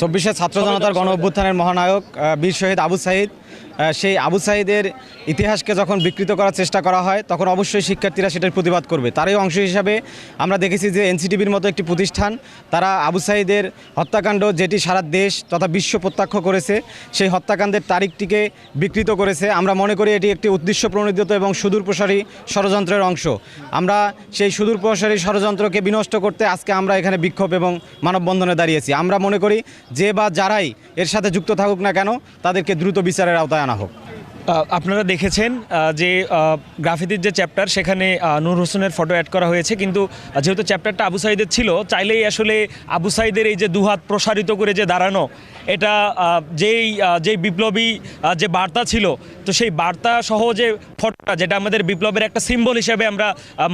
চব্বিশে ছাত্র জনতার গণ অভ্যুত্থানের মহানায়ক বীর শহীদ আবু সাইদ। সেই আবু সাইদের ইতিহাসকে যখন বিকৃত করার চেষ্টা করা হয়, তখন অবশ্যই শিক্ষার্থীরা সেটার প্রতিবাদ করবে। তারই অংশ হিসাবে আমরা দেখেছি যে এনসিটিভির মতো একটি প্রতিষ্ঠান, তারা আবু সাইদের হত্যাকাণ্ড, যেটি সারা দেশ তথা বিশ্ব প্রত্যক্ষ করেছে, সেই হত্যাকাণ্ডের তারিখটিকে বিকৃত করেছে। আমরা মনে করি এটি একটি উদ্দেশ্য প্রণোদিত এবং সুদূর প্রসারী ষড়যন্ত্রের অংশ। আমরা সেই সুদূর প্রসারী ষড়যন্ত্রকে বিনষ্ট করতে আজকে আমরা এখানে বিক্ষোভ এবং মানববন্ধনে দাঁড়িয়েছি। আমরা মনে করি যে বা যারাই এর সাথে যুক্ত থাকুক না কেন, তাদেরকে দ্রুত বিচারের আওতায় আনা হোক। আপনারা দেখেছেন যে গ্রাফিতির যে চ্যাপ্টার সেখানে নূর হোসেনের ফটো অ্যাড করা হয়েছে। কিন্তু যেহেতু চ্যাপ্টারটা আবু সাইদের ছিল, চাইলেই আসলে আবু সাইদের এই যে দুহাত প্রসারিত করে যে দাঁড়ানো, এটা যেই যেই বিপ্লবী যে বার্তা ছিল, তো সেই বার্তা সহ যে ফটোটা যেটা আমাদের বিপ্লবের একটা সিম্বল হিসেবে আমরা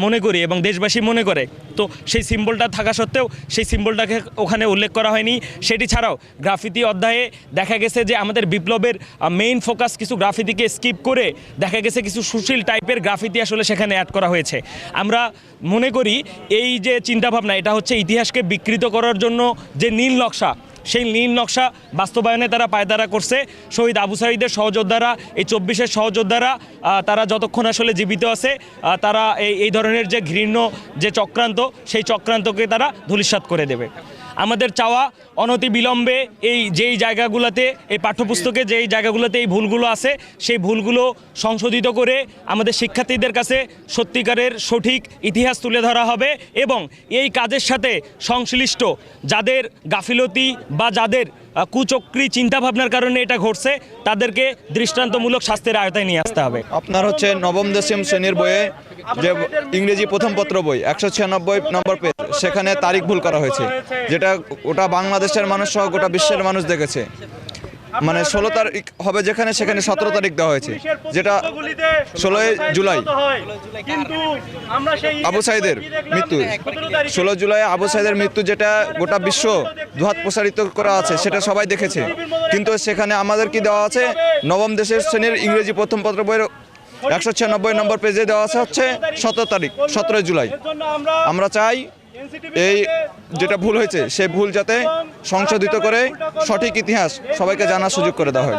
মনে করি এবং দেশবাসী মনে করে। তো সেই সিম্বলটা থাকা সত্ত্বেও সেই সিম্বলটাকে ওখানে উল্লেখ করা হয়নি। সেটি ছাড়াও গ্রাফিতি অধ্যায়ে দেখা গেছে যে আমাদের বিপ্লবের মেইন ফোকাস কিছু গ্রাফিতিকে স্কিপ করে দেখা গেছে কিছু সুশীল টাইপের গ্রাফিতি আসলে সেখানে অ্যাড করা হয়েছে। আমরা মনে করি এই যে চিন্তাভাবনা, এটা হচ্ছে ইতিহাসকে বিকৃত করার জন্য যে নীল নকশা সেই নীল নকশা বাস্তবায়নে তারা পায়দারা করছে। শহীদ আবু সাইদের সহযোদ্ধারা, এই চব্বিশের সহযোদ্ধারা তারা যতক্ষণ আসলে জীবিত আছে তারা এই এই ধরনের যে ঘৃণ্য, যে চক্রান্ত, সেই চক্রান্তকে তারা ধূলিসাৎ করে দেবে। আমাদের চাওয়া অনতি বিলম্বে এই যেই জায়গাগুলোতে, এই পাঠ্যপুস্তকে যেই জায়গাগুলোতে এই ভুলগুলো আছে, সেই ভুলগুলো সংশোধিত করে আমাদের শিক্ষার্থীদের কাছে সত্যিকারের সঠিক ইতিহাস তুলে ধরা হবে এবং এই কাজের সাথে সংশ্লিষ্ট যাদের গাফিলতি বা যাদের কুচক্রী চিন্তাভাবনার কারণে এটা ঘটছে। তাদেরকে দৃষ্টান্তমূলক শাস্তির আয়তায় নিয়ে আসতে হবে। আপনার হচ্ছে নবম দশম শ্রেণির বইয়ে যে ইংরেজি প্রথম পত্র বই, একশো ছিয়ানব্বই নম্বর পেজ, সেখানে তারিখ ভুল করা হয়েছে। যেটা ওটা বাংলাদেশের মানুষ সহ গোটা বিশ্বের মানুষ দেখেছে। মানে ষোলো তারিখ হবে যেখানে সেখানে সতেরো তারিখ দেওয়া হয়েছে। যেটা ষোলোই জুলাই। আবু সাইদের মৃত্যু। ষোলো জুলাই আবু সাইদের মৃত্যু যেটা গোটা বিশ্ব দুহাত প্রসারিত করা আছে সেটা সবাই দেখেছে। কিন্তু সেখানে আমাদের কি দেওয়া আছে? নবম দেশের শ্রেণির ইংরেজি প্রথম পত্র বইয়ের একশো ছিয়ানব্বই নম্বর পেজে দেওয়া আছে হচ্ছে সতেরো তারিখ, সতেরোই জুলাই। আমরা চাই এই যেটা ভুল হয়েছে সেই ভুল যাতে সংশোধিত করে সঠিক ইতিহাস সবাইকে জানার সুযোগ করে দেওয়া হয়।